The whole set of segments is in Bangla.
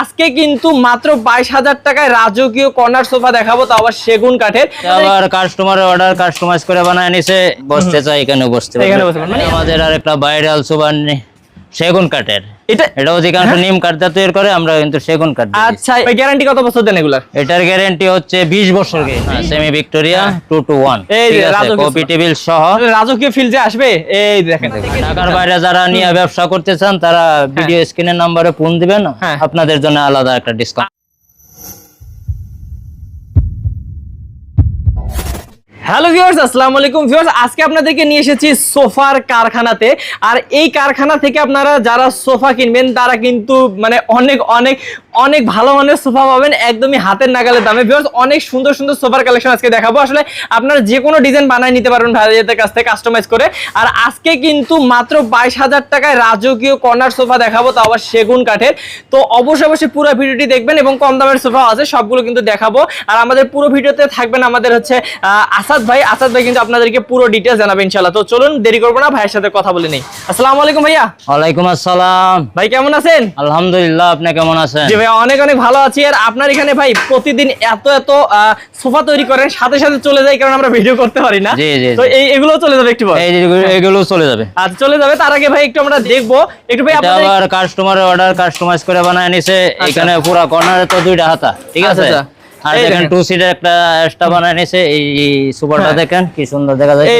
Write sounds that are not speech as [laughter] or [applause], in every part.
আজকে কিন্তু মাত্র বাইশ হাজার টাকায় রাজকীয় কর্নার সোফা দেখাবো তো আবার সেগুন কাঠের। আবার কাস্টমার অর্ডার কাস্টমাইজ করে বানায় নিছে বসতে চাই এখানে বসতে এখানে বসতে মানে- আমাদের আর একটা ভাইরাল সোফা সেগুন কাঠের। এটা এটা অধিকাংশ নিম কাঠ দিয়ে তৈরি করে আমরা কিন্তু সেগুন কাঠ দিয়ে দিই। আচ্ছা গ্যারান্টি কত বছর দেন এগুলার? এটার গ্যারান্টি হচ্ছে 20 বছর সেমি ভিক্টোরিয়া 2 টু 1 এই রাজকীয় কপি টেবিল সহ। রাজকীয় ফিল যে আসবে এই দেখেন। ঢাকার বাইরে যারা নিয়ে ব্যবসা করতে চান তারা ভিডিও স্ক্রিনের নাম্বারে ফোন দিবেন। হ্যাঁ। আপনাদের জন্য আলাদা একটা ডিসকাউন্ট হ্যালো ভিউয়ার্স আসসালামু আলাইকুম। ভিউয়ার্স আজকে আপনাদেরকে নিয়ে এসেছি সোফার কারখানাতে। আর এই কারখানা থেকে আপনারা যারা সোফা কিনবেন তারা কিন্তু মানে অনেক অনেক অনেক ভালো মানের সোফা পাবেন একদমই হাতের নাগালের দামে। ভিউয়ার্স অনেক সুন্দর সুন্দর সোফার কালেকশন আজকে দেখাবো। আসলে আপনারা যে কোনো ডিজাইন বানায় নিতে পারবেন ভাইদের কাছ থেকে কাস্টমাইজ করে। আর আজকে কিন্তু মাত্র বাইশ হাজার টাকায় রাজকীয় কর্নার সোফা দেখাবো তো আবার সেগুন কাঠের। তো অবশ্যই অবশ্যই পুরো ভিডিওটি দেখবেন এবং কম দামের সোফা আছে সবগুলো কিন্তু দেখাবো। আর আমাদের পুরো ভিডিওতে থাকবেন আমাদের হচ্ছে আহ, আসাদ ভাই আসাদ ভাই কিন্তু আপনাদেরকে পুরো ডিটেলস জানাবে ইনশাল্লাহ তো চলুন দেরি করব না ভাইয়ের সাথে কথা বলে নেই। আসসালামু আলাইকুম ভাইয়া। ওয়ালাইকুম আসসালাম। ভাই কেমন আছেন? আলহামদুলিল্লাহ আপনি কেমন আছেন? জি ভাই অনেক অনেক ভালো আছি। আর আপনার এখানে ভাই প্রতিদিন এত এত সোফা তৈরি করেন সাথে সাথে চলে যায় কারণ আমরা ভিডিও করতে পারি না। জি, জি, তো। এই এগুলো চলে যাবে একটু পর এই এগুলো চলে যাবে। আচ্ছা চলে যাবে। তার আগে ভাই একটু আমরা দেখব। একটু ভাই আপনাদের আবার কাস্টমারের অর্ডার কাস্টমাইজ করে বানায় নিছে। এখানে পুরো কর্নারে তো দুইটা হাতা। ঠিক আচ্ছা, আছে? আচ্ছা। আর দেখেন। টু সিটের একটা এক্সট্রা বানায় নিছে এই সুপারটা হ্যাঁ। দেখেন কি সুন্দর দেখা যাচ্ছে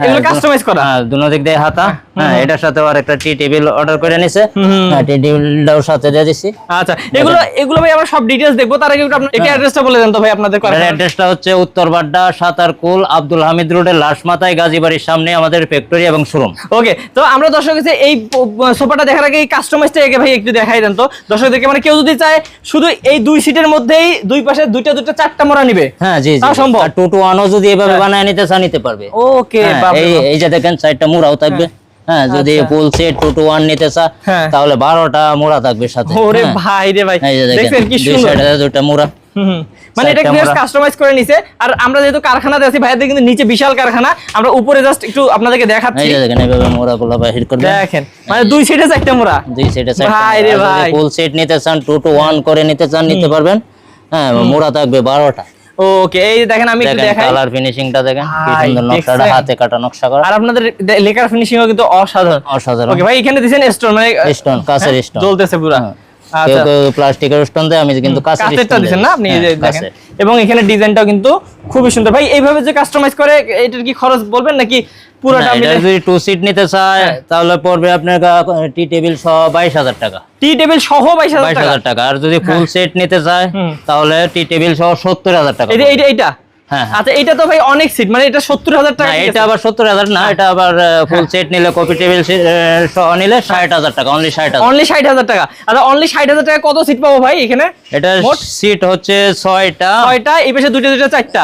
এগুলো করা? হ্যাঁ দুনো দিক দিয়ে হাতা হ্যাঁ এটার সাথে আর একটা টি টেবিল অর্ডার করে নিছে। হ্যাঁ টি টেবিলটাও সাথে দিয়ে দিছি। আচ্ছা এগুলো এগুলো ভাই আমরা সব ডিটেলস দেখব তার আগে একটু আপনার একটু অ্যাড্রেসটা বলে দেন তো ভাই আপনাদের কারখানার। অ্যাড্রেসটা হচ্ছে উত্তর বাড্ডা সাতারকুল আব্দুল হামিদ রোডের লাশমাতায় গাজীবাড়ির সামনে আমাদের ফ্যাক্টরি এবং শোরুম ওকে তো আমরা দর্শক কাছে এই সোফাটা দেখার আগে এই কাস্টমাইজটা আগে ভাই একটু দেখাই দেন তো। দর্শকদেরকে মানে কেউ যদি চায় শুধু এই দুই সিটের মধ্যেই দুই পাশে দুইটা দুইটা চারটা মোড়া নিবে। হ্যাঁ জি জি সম্ভব? আর টু টু যদি এভাবে বানায় নিতে চান নিতে পারবে। ওকে হ্যাঁ, এই যে দেখেন চারটা মোড়াও থাকবে। হ্যাঁ যদি। Full set two two one নিতে চা হ্যাঁ। তাহলে বারোটা মোড়া থাকবে সাথে। ওরে হ্যাঁ। ভাই রে ভাই। দেখছেন কি সুন্দর? মোড়া হুম। মানে এটা কাস্টমাইজ করে নিছে আর আমরা যেহেতু কারখানাতে আছি কিন্তু নিচে বিশাল কারখানা আমরা উপরে জাস্ট একটু আপনাদেরকে দেখাচ্ছি। এই যে দেখেন এইভাবে মোড়া গুলো বাহির করবে দেখেন মানে দুই সিটে চারটা মোড়া। দুই সাইডে ভাই রে ভাই। ফুল সেট নিতে চান টু টু ওয়ান করে নিতে চান নিতে পারবেন। হ্যাঁ মোড়া থাকবে বারোটা। ওকে এই যে দেখেন আমি একটু দেখাই। কালার ফিনিশিংটা দেখেন কি সুন্দর নকশাটা হাতে কাটা নকশা করা। আর আপনাদের লেখার ফিনিশিংও কিন্তু অসাধারণ। অসাধারণ। ওকে ভাই এখানে দিয়েছেন স্টোন মানে স্টোন কাছের স্টোন জ্বলতেছে পুরো। হ্যাঁ। প্লাস্টিকের স্টোন দেয় আমি কিন্তু কাঁচেরটা দিবেন না আপনি? এই যে দেখেন। এবং এখানে ডিজাইনটাও কিন্তু খুবই সুন্দর। ভাই এইভাবে যে কাস্টমাইজ করে এটার কি খরচ বলবেন নাকি পুরোটা মিলে যদি টু সিট নিতে চায় হ্যাঁ। তাহলে পড়বে আপনার টি টেবিল সহ বাইশ হাজার টাকা। টি টেবিল সহ বাইশ হাজার বাইশ টাকা হাজার টাকা। আর যদি ফুল সেট নিতে চায় তাহলে টি টেবিল সহ সত্তর হাজার টাকা এইটা যে হ্যাঁ হ্যাঁ। আচ্ছা এটা তো ভাই অনেক সিট মানে এটা সত্তর হাজার টাকা না এটা আবার সত্তর হাজার না এটা আবার ফুল সেট নিলে কপি টেবিল সহ নিলে ষাট হাজার টাকা অনলি ষাট অনলি ষাট হাজার টাকা। আচ্ছা অনলি ষাট হাজার টাকা কত সিট পাবো ভাই এখানে? এটা মোট? সিট হচ্ছে ছয়টা। ছয়টা এই পাশে দুইটা দুইটা চারটা?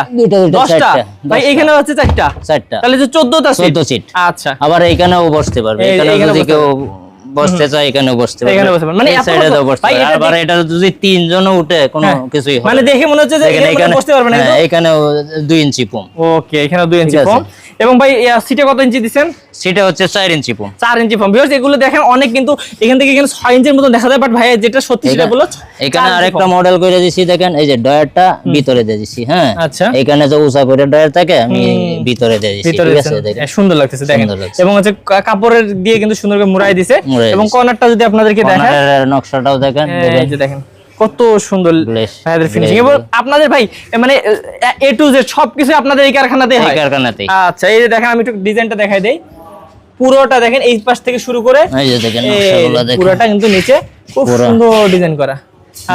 দশটা? ভাই। এখানে হচ্ছে চারটা? চারটা। তাহলে যে চোদ্দটা সিট 14 সিট। আচ্ছা। আবার এইখানেও বসতে পারবে এখানে যদি কেউ বসতে চাই এখানে বসতে পারবে এখানেও বসতে। মানে এই সাইডে বড়- বসতে এটা আবার এটা যদি তিনজনও উঠে কোনো হ্যাঁ। কিছুই হবে মানে দেখে মনে হচ্ছে যে এখানে বসতে পারবে না হ্যাঁ? এখানেও দুই ইঞ্চি কম ওকে এখানে দুই ইঞ্চি আছে। কম এবং ভাই সিটে কত ইঞ্চি দিচ্ছেন সেটা হচ্ছে চার ইঞ্চি পুম চার ইঞ্চি ফর্ম ভিউয়ার্স এগুলো দেখেন অনেক কিন্তু এখান থেকে এখানে ছয় ইঞ্চির মতো দেখা যায় বাট ভাই যেটা সত্যি সেটা বলো এখানে আরেকটা মডেল করে দিছি দেখেন এই যে ডয়ারটা ভিতরে দিয়ে দিছি হ্যাঁ। আচ্ছা। এখানে যে উঁচা করে ডয়ার থাকে আমি ভিতরে দিয়ে দিছি ঠিক আছে দেখেন। হ্যাঁ, সুন্দর লাগতেছে দেখেন। এবং হচ্ছে কাপড়ের দিয়ে কিন্তু সুন্দর করে মুড়াই দিছে। এবং কর্নারটা যদি আপনাদেরকে দেখায় নকশাটাও দেখেন এই যে দেখেন কত সুন্দর ভাইদের ফিনিশিং এবং আপনাদের ভাই মানে এ টু জেড সবকিছু আপনাদের এই কারখানাতে এই হয় কারখানাতেই। আচ্ছা এই যে দেখেন আমি একটু ডিজাইনটা দেখাই দেই। পুরোটা দেখেন এই পাশ থেকে শুরু করে পুরোটা কিন্তু নিচে খুব সুন্দর ডিজাইন করা।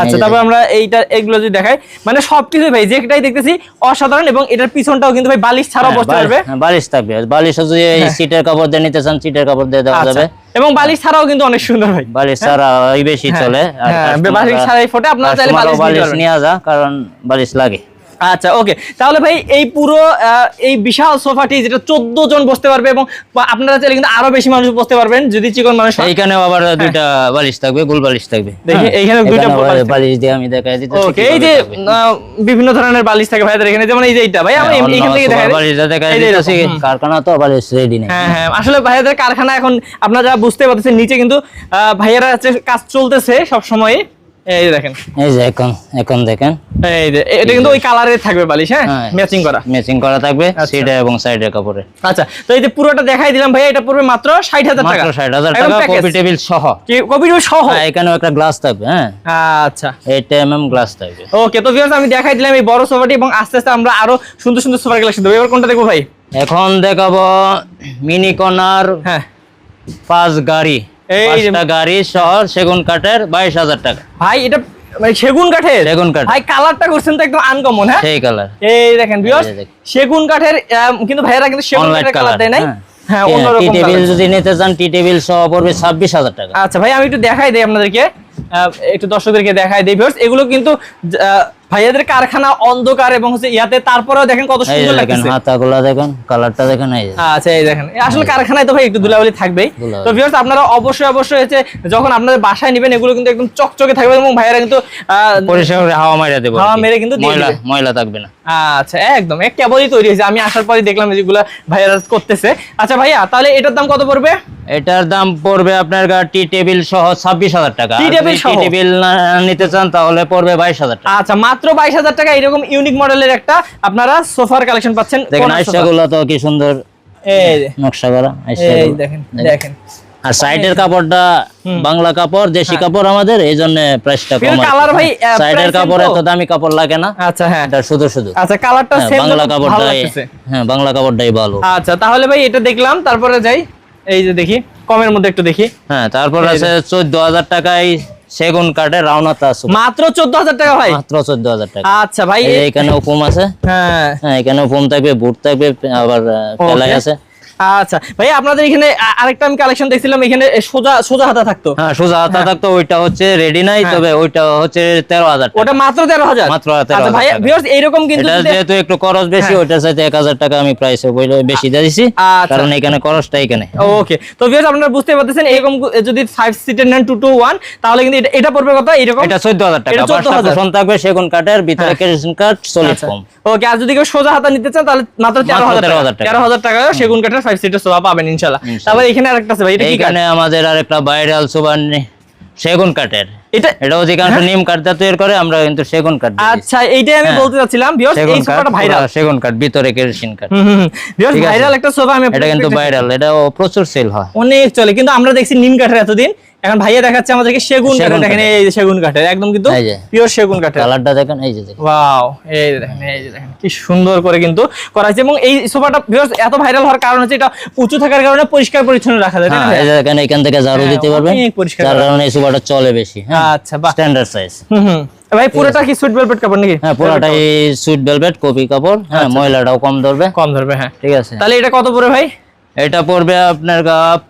আচ্ছা তারপর আমরা এইটা এগুলো যদি দেখাই মানে সবকিছু ভাই যেটাই দেখতেছি অসাধারণ এবং এটার পিছনটাও কিন্তু ভাই বালিশ ছাড়াও হ্যাঁ, বসতে পারবে। হ্যাঁ, বালিশ থাকবে। বালিশ যদি এই সিটের কাপড় দিয়ে নিতে চান সিটের কাপড় দিয়ে দেওয়া আচ্ছা যাবে। এবং বালিশ ছাড়াও কিন্তু অনেক সুন্দর ভাই। বালিশ ছাড়া ওই বেশি হ্যাঁ, চলে। হ্যাঁ, বালিশ ছাড়াই ফোটে, আপনারা চাইলে বালিশ নিয়ে যা কারণ বালিশ লাগে। আচ্ছা ওকে তাহলে ভাই এই পুরো আহ, এই বিশাল সোফাটি যেটা চোদ্দ জন বসতে পারবে এবং আপনারা চাইলে কিন্তু আরও বেশি মানুষ বসতে পারবেন যদি চিকন মানুষ হয়। এইখানেও আবার দুইটা বালিশ থাকবে গোল বালিশ থাকবে। দেখি, হ্যাঁ, এইখানে দুইটা বালিশ দিয়ে আমি দেখাই দিতে ওকে এই যে বিভিন্ন ধরনের বালিশ থাকে ভাইদের এখানে যেমন এই যে এইটা ভাই আমি এখান থেকে দেখাই দিই। বালিশ দেখাই এই যে দিতেছি কারখানা তো বালিশ রেডি নেই। হ্যাঁ হ্যাঁ আসলে ভাইয়াদের কারখানা এখন আপনারা যা বুঝতে পারতেছেন নিচে কিন্তু আহ, ভাইয়ারা কাজ চলতেছে সব সময় এই দেখেন। এই যে এখন এখন দেখেন। এই যে এটা কিন্তু ওই কালারে থাকবে বালিশ হ্যাঁ। ম্যাচিং করা। ম্যাচিং করা থাকবে আচ্ছা। এবং সাইডের কাপড়ে। আচ্ছা তো এই যে পুরোটা দেখাই দিলাম ভাই এটা পড়বে মাত্র ষাট হাজার টাকা। মাত্র ষাট হাজার একদম টাকা package। কপি টেবিল সহ। কি কপি টেবিল সহ? হ্যাঁ এখানেও একটা গ্লাস থাকবে হ্যাঁ। আচ্ছা। এইটা এম এম গ্লাস থাকবে। ওকে তো ভিউয়ার্স আমি দেখাই দিলাম এই বড় সোফাটি এবং আস্তে আস্তে আমরা আরও সুন্দর সুন্দর সোফার কালেকশন দেবো। এবার কোনটা দেখব ভাই? এখন দেখাবো মিনি কর্নার হ্যাঁ। পাঁচ গাড়ি। পাঁচটা গাড়ি সহ সেগুন কাঠের বাইশ হাজার টাকা। ভাই এটা মানে সেগুন কাঠের? সেগুন কাঠ ভাই কালারটা করছেন তো একদম আনকমন হ্যাঁ? সেই কালার। এই দেখেন ভিউয়ার্স। সেগুন কাঠের কিন্তু ভাইয়েরা কিন্তু সেগুন কাঠের কালার কালার দেয় নাই? হ্যাঁ। টি টেবিল যদি নিতে চান টি টেবিল সহ পড়বে ছাব্বিশ হাজার টাকা। আচ্ছা ভাই আমি একটু দেখাই দিই আপনাদেরকে। একটু দর্শকদেরকে দেখাই দিই ভিউয়ার্স এগুলো কিন্তু ভাইয়াদের কারখানা অন্ধকার এবং হচ্ছে ইয়াতে তারপরেও দেখেন কত সুন্দর লাগতেছে। হাতাগুলা দেখেন কালারটা দেখেন এই আচ্ছা এই দেখেন। আসলে কারখানায় তো ভাই একটু ধুলাবালি থাকবেই। তো ভিউয়ার্স আপনারা অবশ্যই অবশ্যই হচ্ছে যখন আপনাদের বাসায় নেবেন এগুলো কিন্তু একদম চকচকে থাকবে এবং ভাইয়ারা কিন্তু পরিষ্কার হাওয়া দেবো হাওয়া মেরে কিন্তু ময়লা ময়লা থাকবে না। আচ্ছা একদম। এক কেবলই তৈরি হয়েছে। আমি আসার পরে দেখলাম যেগুলো ভাইয়ারা করতেছে। আচ্ছা ভাইয়া তাহলে এটার দাম কত পড়বে? এটার দাম পড়বে আপনার টি টেবিল সহ ছাব্বিশ হাজার টাকা? টি টেবিল নিতে চান তাহলে পড়বে বাইশ হাজার টাকা। আচ্ছা মাত্র বাইশ হাজার টাকা। এরকম ইউনিক মডেলের একটা আপনারা সোফার কালেকশন পাচ্ছেন দেখেন corner তো কি সুন্দর নকশা করা এই দেখেন দেখেন। আর সাইডের কাপড়টা বাংলা কাপড় দেশি কাপড় আমাদের এই জন্য প্রাইসটা কম কিন্তু ভাই, সাইডের কাপড় এত দামি কাপড় লাগে না। আচ্ছা হ্যাঁ। এটা শুধু শুধু। আচ্ছা কালারটা হ্যাঁ, সেম বাংলা কাপড়টাই হ্যাঁ বাংলা কাপড়টাই ভালো। আচ্ছা তাহলে ভাই এটা দেখলাম তারপরে যাই এই যে দেখি কমের মধ্যে একটু দেখি। হ্যাঁ তারপর আছে চোদ্দ হাজার টাকায় সেগুন কাঠের রাউনাতা আছে। মাত্র চোদ্দ হাজার টাকা ভাই? মাত্র চোদ্দ হাজার টাকা। আচ্ছা ভাই এখানে উপম আছে। হ্যাঁ। হ্যাঁ এখানে ফোম থাকবে বুট থাকবে আবার পেলাই. আছে। আচ্ছা ভাই আপনাদের এখানে আরেকটা আমি কালেকশন দেখছিলাম এখানে সোজা সোজা হাতা থাকতো। হ্যাঁ সোজা হাতা থাকতো ওইটা হচ্ছে রেডি নাই তবে ওইটা হচ্ছে তেরো হাজার টাকা। ওটা মাত্র তেরো হাজার? মাত্র 13,000 আচ্ছা ভাই ভিউয়ার্স এইরকম কিন্তু এটা যেহেতু একটু খরচ বেশি হ্যাঁ। ওইটার সাথে এক হাজার টাকা আমি প্রাইসে বেশি দিয়ে দিছি। আচ্ছা। কারণ এখানে খরচটা এখানে। ওকে তো ভিউয়ার্স আপনারা বুঝতে পারতেছেন এরকম যদি ফাইভ সিটের নেন টু টু ওয়ান তাহলে কিন্তু এটা- পড়বে কত? এরকম এটা চোদ্দ হাজার টাকা। এটা 14,000 পাঁচটা কুশন থাকবে সেগুন কাঠের ভিতরে হ্যাঁ। কেরোসিন কাঠ সলিড আচ্ছা। ওকে আর যদি কেউ সোজা হাতা নিতে চান তাহলে মাত্র তেরো হাজার 13,000 টাকা টাকা। তেরো হাজার টাকা সেগুন কাঠের ফাইভ সিটের সোফা পাবেন ইনশাল্লাহ। তারপর এখানে আরেকটা আছে ভাই এটা কি কাঠ? আমাদের আরেকটা ভাইরাল সোফা সেগুন কাঠের। এটা এটা অধিকাংশ নিম কাঠ তৈরি করে আমরা কিন্তু সেগুন কাঠ আচ্ছা এইটাই আমি হ্যাঁ। বলতে চাচ্ছিলাম ভিউয়ার্স এই সোফাটা ভাইরাল সেগুন কাঠ ভিতরে কেরোসিন কাঠ। ভিউয়ার্স ভাইরাল একটা সোফা আমি এটা কিন্তু ভাইরাল এটা প্রচুর সেল হয়। অনেক চলে কিন্তু আমরা দেখছি নিম কাঠের এতদিন। এখন ভাইয়া দেখাচ্ছে আমাদেরকে সেগুন কাঠের দেখেন এই যে সেগুন কাঠের একদম কিন্তু পিওর সেগুন কাঠের। কালারটা দেখেন এই যে দেখেন। ওয়াও এই দেখেন এই যে দেখেন কি সুন্দর করে কিন্তু করা হয়েছে। এবং এই সোফাটা ভিউয়ার্স এত ভাইরাল হওয়ার কারণ হচ্ছে এটা উঁচু থাকার কারণে পরিষ্কার পরিচ্ছন্ন রাখা যায় তাই না হ্যাঁ, এই যে দেখেন এখান থেকে ঝাড়ু হ্যাঁ, দিতে পারবে অনেক পরিষ্কার কারণে এই সুপারটা চলে বেশি হ্যাঁ। আচ্ছা বাহ। স্ট্যান্ডার্ড সাইজ হুম হুম। ভাই পুরোটা কি সুইট ভেলভেট কাপড় নাকি? হ্যাঁ পুরোটাই সুইট ভেলভেট কপি কাপড় হ্যাঁ আচ্ছা। ময়লাটাও কম ধরবে। কম ধরবে হ্যাঁ। ঠিক আছে। তাহলে এটা কত পড়বে ভাই? এটা পড়বে আপনার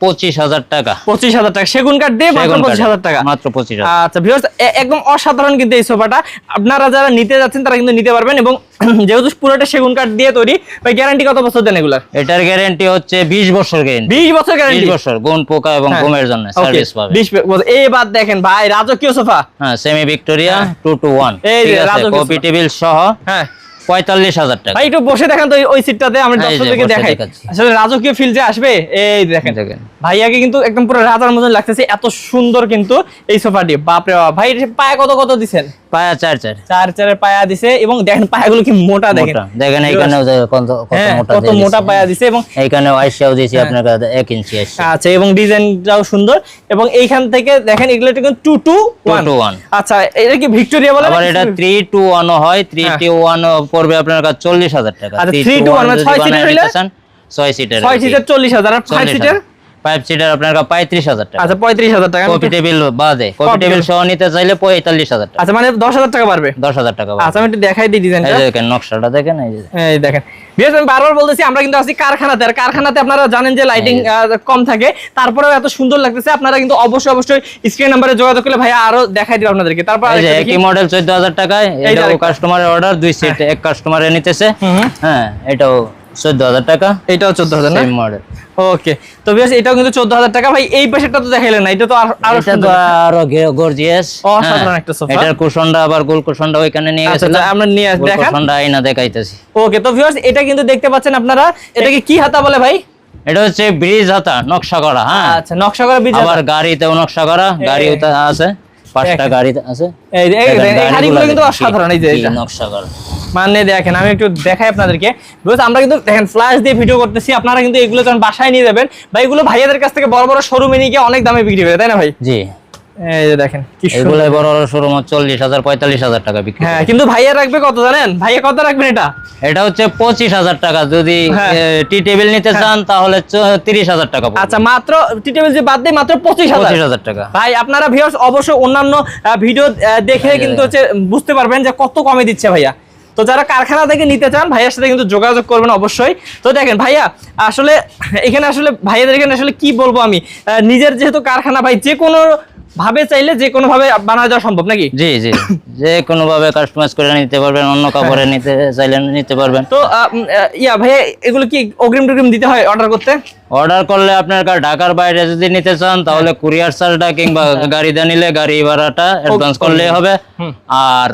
পঁচিশ হাজার টাকা। পঁচিশ হাজার টাকা। সেগুন কাঠ দিয়ে মাত্র পঁচিশ হাজার টাকা। মাত্র পঁচিশ আচ্ছা ভিউয়ার্স একদম অসাধারণ কিন্তু এই সোফাটা। আপনারা যারা নিতে যাচ্ছেন তারা কিন্তু নিতে পারবেন এবং [clears throat] যেহেতু পুরোটা সেগুন কাঠ দিয়ে তৈরি ভাই গ্যারান্টি কত বছর দেন এগুলার? এটার গ্যারান্টি হচ্ছে বিশ বছর গ্যারান্টি বিশ বছর বিশ গ্যারান্টি বছর গুণ পোকা এবং ঘুমের জন্য সার্ভিস পাবে। বিশ বছর এবার দেখেন ভাই রাজকীয় সোফা। হ্যাঁ semi Victoria two two one এই রাজকীয় কপি টেবিল সহ। হ্যাঁ। পঁয়তাল্লিশ হাজার টাকা। ভাই একটু বসে দেখেন তো ওই- সিটটাতে আমরা দর্শকদেরকে দেখাই। আসলে রাজকীয় ফিল যে আসবে এই দেখেন। দেখেন। ভাইয়াকে কিন্তু একদম পুরো রাজার মতন লাগতেছে এত সুন্দর কিন্তু এই সোফাটি। বাপরে বাপ ভাই পায়া কত কত দিছেন? পায়া চার চার। চার চারের পায়া দিছে এবং দেখেন পায়াগুলো কি মোটা দেখেন। দেখেন এখানেও যে কত হ্যাঁ মোটা কত মোটা পায়া দিছে এবং এইখানেও আইসাও দিয়েছি হ্যাঁ। আপনার কাছে এক ইঞ্চি আসছে আচ্ছা এবং ডিজাইনটাও সুন্দর। এবং এইখান থেকে দেখেন এগুলো কিন্তু টু টু ওয়ান টু আচ্ছা এটা কি ভিক্টোরিয়া বলে আবার এটা থ্রি টু ওয়ান হয়। থ্রি হ্যাঁ। টু ওয়ান পড়বে আপনার কাছে চল্লিশ হাজার টাকা। আচ্ছা, 3 three to to one one মানে যদি ছয় বানায় সিটের হইলে? নিতে চান, ছয় সিটের ছয় সিটার চল্লিশ হাজার আর ফাইভ সিটার ফাইভ সিটার আপনার পঁয়ত্রিশ হাজার টাকা। আচ্ছা পঁয়ত্রিশ হাজার টাকা। কপি টেবিল বাদে কপি টেবিল সহ নিতে চাইলে পঁয়তাল্লিশ হাজার টাকা। আচ্ছা মানে দশ হাজার টাকা পারবে দশ হাজার টাকা আচ্ছা আমি একটু দেখাই দিই ডিজাইনটা দেখেন নকশাটা দেখেন এই দেখেন। বিশেষ আমি বারবার বলতেছি আমরা কিন্তু আছি কারখানাতে। আর কারখানাতে আপনারা জানেন যে লাইটিং কম থাকে। তারপরেও এত সুন্দর লাগতেছে। আপনারা কিন্তু অবশ্যই অবশ্যই স্ক্রিন নাম্বারে যোগাযোগ করলে ভাইয়া আরও দেখাই দিব আপনাদেরকে। তারপর একই মডেল চোদ্দ হাজার টাকায়। এটাও কাস্টমারের অর্ডার দুই সিট এক কাস্টমারে নিতেছে। হ্যাঁ এটাও টাকা? এটাও চোদ্দ হাজার না? সেম মডেল ওকে তো বিশেষ এটাও কিন্তু চোদ্দ হাজার টাকা। ভাই এই পাশেরটা তো দেখাইলেন না এটা তো আরও সুন্দর। আরও গর্জিয়াস অসাধারণ একটা সোফা। এটার কুশনটা আবার গোল কুশনটা ওইখানে নিয়ে আচ্ছা গেছিলাম। আচ্ছা, আমরা নিয়ে আস- গোল কুশনটা আইনা দেখাইতেছি। ওকে তো ভিউয়ার্স এটা কিন্তু দেখতে পাচ্ছেন আপনারা। এটাকে কি হাতা বলে ভাই? এটা হচ্ছে ব্রিজ হাতা নকশা করা হ্যাঁ। আচ্ছা নকশা করা আবার গাড়িতেও নকশা করা গাড়িও আছে। পাঁচটা গাড়ি আছে। এই এই গাড়িগুলো কিন্তু অসাধারণ এই যে। নকশা করা। মানে দেখেন আমি একটু দেখাই আপনাদেরকে। বিকজ আমরা কিন্তু দেখেন ফ্ল্যাশ দিয়ে ভিডিও করতেছি আপনারা কিন্তু এগুলো যখন বাসায় নিয়ে যাবেন বা এগুলো ভাইয়াদের কাছ থেকে বড় বড় শোরুমে নিয়ে গিয়ে অনেক দামে বিক্রি করে তাই না ভাই? জি। এই যে দেখেন কি বড় বড় শোরুম টাকা বিক্রি হ্যাঁ। কিন্তু ভাইয়া রাখবে কত জানেন? ভাইয়া কত রাখবেন এটা? এটা হচ্ছে পঁচিশ হাজার টাকা। যদি হ্যাঁ। টি টেবিল নিতে চান তাহলে তিরিশ হাজার টাকা আচ্ছা মাত্র টি টেবিল যে বাদ মাত্র টাকা। ভাই আপনারা ভিউয়ার্স অবশ্যই অন্যান্য ভিডিও দেখে কিন্তু হচ্ছে বুঝতে পারবেন যে কত কমে দিচ্ছে ভাইয়া। তো যারা কারখানা থেকে নিতে চান ভাইয়ার সাথে কিন্তু যোগাযোগ করবেন অবশ্যই। তো দেখেন ভাইয়া আসলে এখানে আসলে ভাইয়াদের এখানে আসলে কি বলব আমি? নিজের যেহেতু কারখানা ভাই যে কোনো ভাবে চাইলে যে কোনো ভাবে বানানো যাওয়া সম্ভব নাকি? জি জি। যে কোনো ভাবে কাস্টমাইজ করে নিতে পারবেন অন্য কাপড়ে নিতে চাইলে নিতে পারবেন। তো ইয়া ভাইয়া এগুলো কি অগ্রিম টগ্রিম দিতে হয় অর্ডার করতে? অর্ডার করলে আপনার ঢাকার বাইরে যদি নিতে চান তাহলে কুরিয়ার চার্জটা কিংবা গাড়িতে নিলে গাড়ি ভাড়াটা অ্যাডভান্স করলেই হবে। আর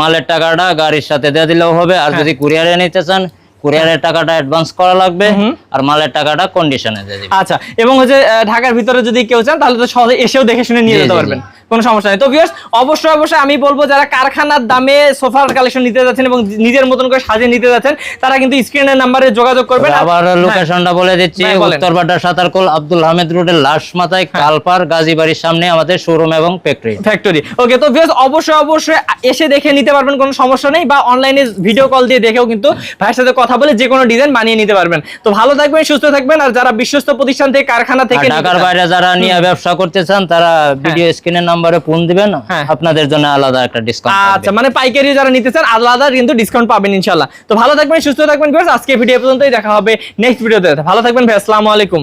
মালের টাকাটা গাড়ির সাথে দিয়ে দিলেও হবে। আর যদি কুরিয়ারে নিতে চান কুরিয়ারের টাকাটা অ্যাডভান্স করা লাগবে আর মালের টাকাটা কন্ডিশনে দিয়ে দিবেন আচ্ছা এবং হচ্ছে ঢাকার ভিতরে যদি কেউ চান তাহলে তো সহজে এসেও দেখে শুনে নিয়ে যেতে পারবেন। কোনো সমস্যা নেই। তো ভিউয়ার্স অবশ্যই অবশ্যই আমি বলব যারা কারখানার দামে সোফার কালেকশন নিতে যাচ্ছেন এবং নিজের মতন করে সাজিয়ে নিতে যাচ্ছেন তারা কিন্তু স্ক্রিনের নাম্বারে যোগাযোগ করবেন। আবার লোকেশনটা বলে দিচ্ছি বলেন। উত্তরপাড়া সাতারকুল আব্দুল হামিদ রোডের লাশ মাথায় কালপার গাজীবাড়ির সামনে আমাদের শোরুম এবং ফ্যাক্টরি ফ্যাক্টরি ওকে তো ভিউয়ার্স অবশ্যই অবশ্যই এসে দেখে নিতে পারবেন কোনো সমস্যা নেই বা অনলাইনে ভিডিও কল দিয়ে দেখেও কিন্তু ভাইয়ের সাথে কথা বলে যে কোনো ডিজাইন বানিয়ে নিতে পারবেন। তো ভালো থাকবেন সুস্থ থাকবেন আর যারা বিশ্বস্ত প্রতিষ্ঠান থেকে কারখানা থেকে ঢাকার বাইরে যারা নিয়ে ব্যবসা করতে চান তারা ভিডিও স্ক্রিনের নাম্বারে ফোন দিবেন হ্যাঁ। আপনাদের জন্য আলাদা একটা ডিসকাউন্ট আচ্ছা মানে পাইকারি যারা নিতে চান আলাদা কিন্তু ডিসকাউন্ট পাবেন ইনশাআল্লাহ। তো ভালো থাকবেন সুস্থ থাকবেন আজকে ভিডিও পর্যন্তই দেখা হবে নেক্সট ভিডিওতে ভালো থাকবেন ভাই আসসালামু আলাইকুম।